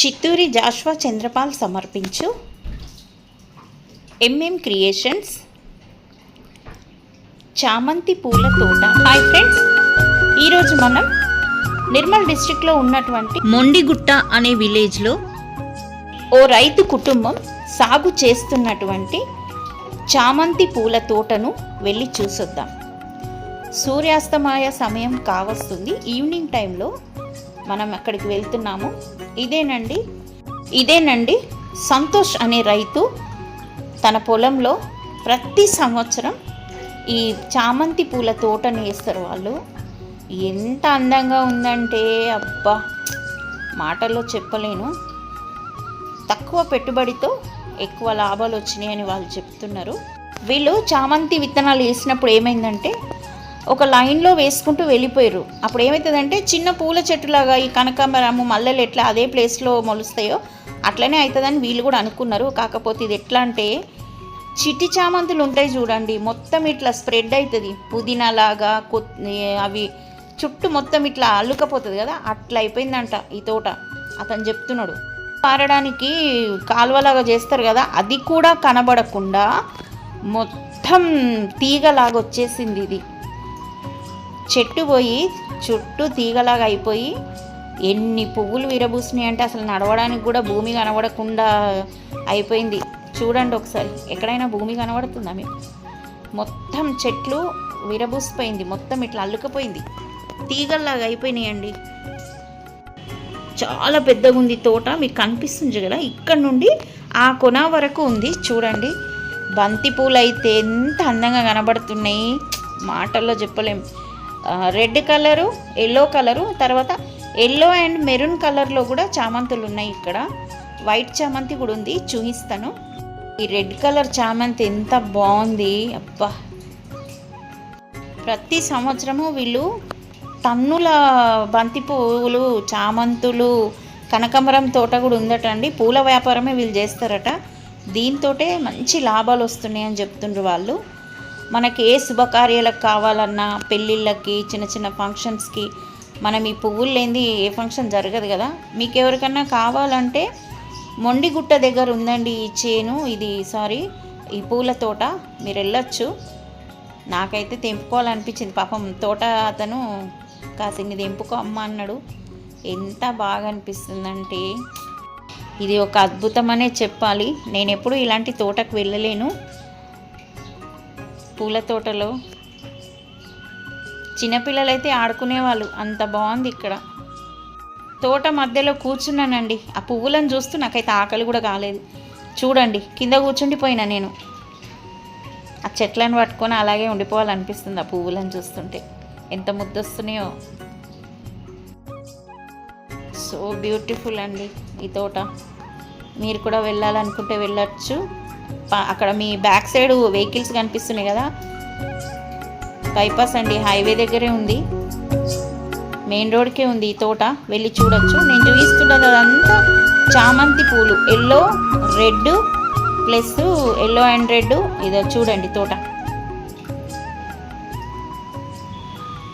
Chitturi Joshua Chanderpaul సమర్పించు. MM creations చామంతి పూల తోట. హాయ్ ఫ్రెండ్స్ ఈరోజు మనం నిర్మల్ డిస్ట్రిక్ట్లో ఉన్నటువంటి మొండిగుట్ట అనే విలేజ్లో ఓ రైతు కుటుంబం సాగు చేస్తున్నటువంటి చామంతి పూల తోటను వెళ్ళి చూసొద్దాం. సూర్యాస్తమాయ సమయం కావస్తుంది. ఈవినింగ్ టైంలో మనం అక్కడికి వెళ్తున్నాము. ఇదేనండి ఇదేనండి సంతోష్ అనే రైతు తన పొలంలో ప్రతి సంవత్సరం ఈ చామంతి పూల తోటను వేస్తారు వాళ్ళు. ఎంత అందంగా ఉందంటే అబ్బా! మాటల్లో చెప్పలేను. తక్కువ పెట్టుబడితో ఎక్కువ లాభాలు వచ్చినాయని వాళ్ళు చెప్తున్నారు. వీళ్ళు చామంతి విత్తనాలు వేసినప్పుడు ఏమైందంటే ఒక లైన్లో వేసుకుంటూ వెళ్ళిపోయారు. అప్పుడు ఏమవుతుందంటే చిన్న పూల చెట్టులాగా ఈ కనకాంబరము మల్లెలు ఎట్లా అదే ప్లేస్లో మొలుస్తాయో అట్లనే అవుతుందని వీళ్ళు కూడా అనుకున్నారు. కాకపోతే ఇది ఎట్లా అంటే చిట్టి చామంతులు ఉంటాయి చూడండి మొత్తం ఇట్లా స్ప్రెడ్ అవుతుంది పుదీనా లాగా అవి చుట్టూ మొత్తం ఇట్లా అల్లుకపోతుంది కదా అట్లా అయిపోయిందంట ఈ తోట. అతను చెప్తున్నాడు పారడానికి కాలువలాగా చేస్తారు కదా అది కూడా కనబడకుండా మొత్తం తీగలాగా వచ్చేసింది ఇది. చెట్టు పోయి చుట్టూ తీగలాగా అయిపోయి ఎన్ని పువ్వులు విరబూసినాయి అంటే అసలు నడవడానికి కూడా భూమి కనబడకుండా అయిపోయింది. చూడండి ఒకసారి ఎక్కడైనా భూమి కనబడుతుందా మీకు? మొత్తం చెట్లు విరబూసిపోయింది మొత్తం ఇట్లా అల్లుకపోయింది. తీగల్లాగా అయిపోయినాయండి. చాలా పెద్దగా ఉంది తోట మీకు కనిపిస్తుంది కదా? ఇక్కడ నుండి ఆ కొన వరకు ఉంది చూడండి. బంతి పూలు అయితే ఎంత అందంగా కనబడుతున్నాయి. మాటల్లో చెప్పలేం. రెడ్ కలరు ఎల్లో కలరు తర్వాత ఎల్లో అండ్ మెరూన్ కలర్లో కూడా చామంతులు ఉన్నాయి ఇక్కడ. వైట్ చామంతి కూడా ఉంది చూపిస్తాను. ఈ రెడ్ కలర్ చామంతి ఎంత బాగుంది అబ్బా. ప్రతి సంవత్సరము వీళ్ళు టన్నుల బంతి పువ్వులు చామంతులు కనకాంబరం తోట కూడా ఉందట అండి. పూల వ్యాపారమే వీళ్ళు చేస్తారట. దీంతోటే మంచి లాభాలు వస్తున్నాయి అని చెప్తుండ్రు వాళ్ళు. మనకి ఏ శుభకార్యాలకు కావాలన్నా పెళ్ళిళ్ళకి చిన్న చిన్న ఫంక్షన్స్కి మనం ఈ పువ్వులు లేనిది ఏ ఫంక్షన్ జరగదు కదా. మీకు ఎవరికన్నా కావాలంటే మొండిగుట్ట దగ్గర ఉందండి ఈ చేను ఇది సారీ ఈ పూల తోట మీరు వెళ్ళొచ్చు. నాకైతే తెంపుకోవాలనిపించింది. పాపం తోట అతను కాసింది తెంపుకో అమ్మ అన్నాడు. ఎంత బాగా అనిపిస్తుందంటే ఇది ఒక అద్భుతమనే చెప్పాలి. నేను ఎప్పుడు ఇలాంటి తోటకు వెళ్ళలేను. పూల తోటలో. చిన్నపిల్లలైతే ఆడుకునేవాళ్ళు. అంత బాగుంది ఇక్కడ. తోట మధ్యలో కూర్చున్నానండి. ఆ పువ్వులను చూస్తూ నాకైతే ఆకలి కూడా కాలేదు. చూడండి కింద కూర్చుండిపోయినా నేను. ఆ చెట్లను పట్టుకొని అలాగే ఉండిపోవాలనిపిస్తుంది ఆ పువ్వులను చూస్తుంటే. ఎంత ముద్దొస్తున్నాయో. సో బ్యూటిఫుల్ అండి ఈ తోట. మీరు కూడా వెళ్ళాలనుకుంటే వెళ్ళొచ్చు. అక్కడ మీ బ్యాక్ సైడ్ వెహికల్స్ కనిపిస్తున్నాయి కదా? బైపాస్ అండి హైవే దగ్గరే ఉంది. మెయిన్ రోడ్కే ఉంది ఈ తోట. వెళ్ళి చూడొచ్చు. నేను చూపిస్తున్నది అదంతా చామంతి పూలు. Yellow red plus yellow and red ఇదో చూడండి తోట.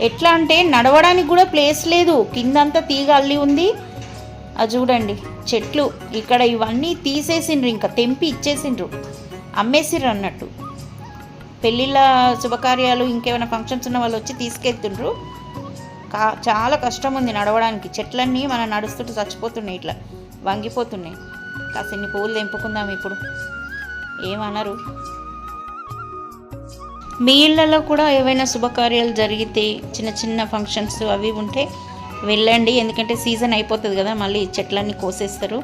ఎట్లా అంటే నడవడానికి కూడా ప్లేస్ లేదు. కిందంతా తీగ అల్లి ఉంది. అది చూడండి చెట్లు. ఇక్కడ ఇవన్నీ తీసేసిండ్రు ఇంకా తెంపి ఇచ్చేసిండ్రు. అమ్మేసిర్రు అన్నట్టు. పెళ్ళిళ్ళ శుభకార్యాలు ఇంకేమైనా ఫంక్షన్స్ ఉన్న వాళ్ళు వచ్చి తీసుకెళ్తుండ్రు కా చాలా కష్టం ఉంది నడవడానికి. చెట్లన్నీ మనం నడుస్తుంటే చచ్చిపోతున్నాయి ఇట్లా. వంగిపోతున్నాయి. కాసిన్ని పువ్వులు తెంపుకుందాం ఇప్పుడు. ఏమనరు. మీ ఇళ్ళలో కూడా ఏవైనా శుభకార్యాలు జరిగితే చిన్న చిన్న ఫంక్షన్స్ అవి ఉంటే వెళ్ళండి ఎందుకంటే సీజన్ అయిపోతుంది కదా మళ్ళీ చెట్లన్నీ కోసేస్తారు.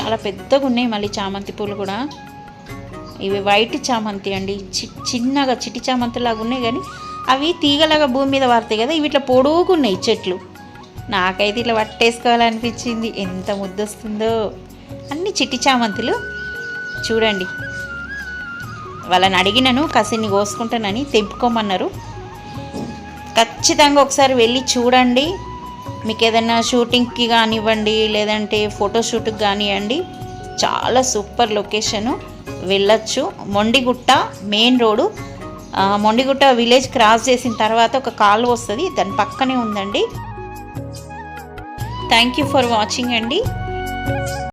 చాలా పెద్దగా ఉన్నాయి మళ్ళీ చామంతి పూలు కూడా. ఇవి వైట్ చామంతి అండి చి చిన్నగా చిట్టి చామంతిలాగా ఉన్నాయి కానీ అవి తీగలాగా భూమి మీద వారుతాయి కదా ఇవి ఇట్లా పొడుగున్నాయి చెట్లు. నాకైతే ఇట్లా పట్టేసుకోవాలనిపించింది ఎంత ముద్దొస్తుందో. అన్ని చిట్టి చామంతులు. చూడండి. వాళ్ళని అడిగినను కసిన్ని కోసుకుంటానని తెంపుకోమన్నారు. ఖచ్చితంగా ఒకసారి వెళ్ళి చూడండి. మీకు ఏదైనా షూటింగ్కి కానివ్వండి లేదంటే ఫోటోషూట్కి కానివ్వండి. చాలా సూపర్ లొకేషను. వెళ్ళొచ్చు. Mondigutta main road. Mondigutta village cross చేసిన తర్వాత ఒక కాలువ వస్తుంది. దాని పక్కనే ఉందండి. థ్యాంక్ యూ ఫర్ వాచింగ్ అండి.